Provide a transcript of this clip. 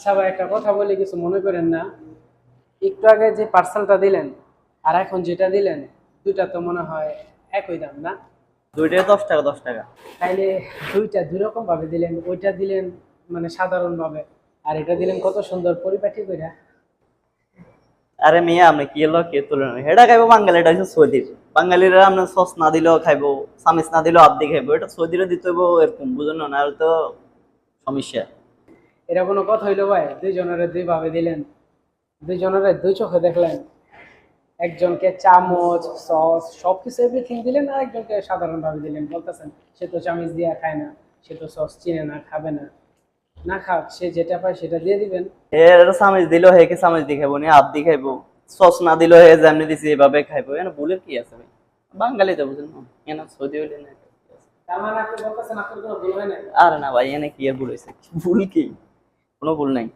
আচ্ছা ভাই একটা কথা বলি কিছু মনে করেন না। একটু আগে যে পার্সেলটা দিলেন আর এখন যেটা দিলেন দুইটা তো মনে হয় একই দাম না? দুইটা দশ টাকা দশ টাকা। তাইলে দুইটা দুই রকম ভাবে দিলেন ওইটা দিলেন মানে সাধারণ ভাবে আর এটা দিলেন কত সুন্দর পরিপাটি কইরা। আরে মেয়ে আপনি কি এলো কে তুলে নেবে এটা খাইবো বাঙালি এটা হচ্ছে সৌদির। বাঙালিরা আপনার সস না দিলেও খাইবো সামিস না দিলেও আব্দি খাইবো এটা সৌদিরে দিতে হইবো এরকম বুঝুন না? আর তো সমস্যা। এটা কোনো কথা হইল ভাই দুইজনের দুই ভাবে দিলেন। দুইজনের দুই চোখে দেখলেন। একজনকে চামচ সস সবকিছু এভরিথিং দিলেন আর একজনকে সাধারণভাবে দিলেন। বলতেছেন সে তো চামচ দিয়ে খায় না সে তো সস চিনে না খাবে না। না খাক সে যেটা পায় সেটা দিয়ে দিবেন। এর সামিস দিলেও হে কি সামিস দিয়ে খাইবো নি আব্দি খাইবো। সস না দিলেও হে যেমনি দিছি এভাবে খাইবো। এনে ভুলের কি আছে ভাই? বাঙালি তো বুঝুন না। এনে সৌদি হইলে না হয় না ভাই এনে কি আর ভুল হয়েছে ভুল কি? কোনো ভুল নাই।